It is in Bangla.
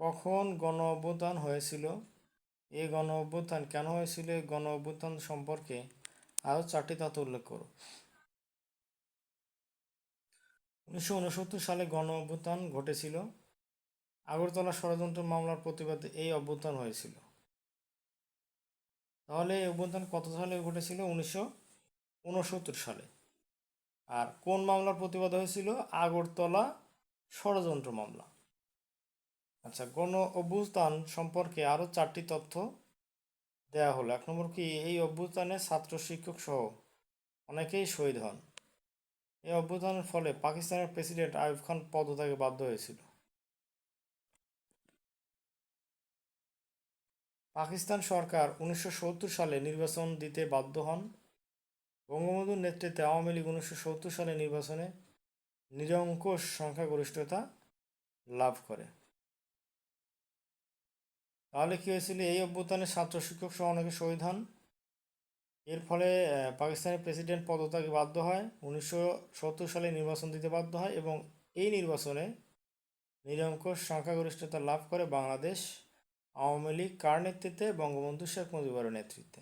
কখন গণ অভ্যুত্থান হয়েছিল? এই গণ অভ্যুত্থান কেন হয়েছিল? এই গণ অভ্যুত্থান সম্পর্কে আরও চারটি তথ্য উল্লেখ করো। উনিশশো উনসত্তর সালে গণ অভ্যুত্থান ঘটেছিল। আগরতলা ষড়যন্ত্র মামলার প্রতিবাদে এই অভ্যুত্থান হয়েছিল। তাহলে এই অভ্যুত্থান কত সালে ঘটেছিল? উনিশশো উনসত্তর সালে। আর কোন মামলার প্রতিবাদ হয়েছিল? আগরতলা ষড়যন্ত্র মামলা। আচ্ছা গণ অভ্যুত্থান সম্পর্কে আরও চারটি তথ্য দেয়া হলো। এক নম্বর কি, এই অভ্যুত্থানে ছাত্র শিক্ষক সহ অনেকেই শহীদ হন। এই অভ্যুত্থানের ফলে পাকিস্তানের প্রেসিডেন্ট আইয়ুব খান পদত্যাগে বাধ্য হয়েছিল। পাকিস্তান সরকার উনিশশো সত্তর সালে নির্বাচন দিতে বাধ্য হন। বঙ্গবন্ধুর নেতৃত্বে আওয়ামী লীগ উনিশশো সত্তর সালে নির্বাচনে নিরঙ্কুশ সংখ্যাগরিষ্ঠতা লাভ করে। তাহলে কী হয়েছিল, এই অভ্যুত্থানে ছাত্র শিক্ষক সহ অনেকে শহীদ হন। এর ফলে পাকিস্তানের প্রেসিডেন্ট পদত্যাগে বাধ্য হয়, উনিশশো সত্তর সালে নির্বাচন দিতে বাধ্য হয় এবং এই নির্বাচনে নিরঙ্কুশ সংখ্যাগরিষ্ঠতা লাভ করে বাংলাদেশ, আওয়ামী লীগ কার নেতৃত্বে, বঙ্গবন্ধু শেখ মুজিবুরের নেতৃত্বে।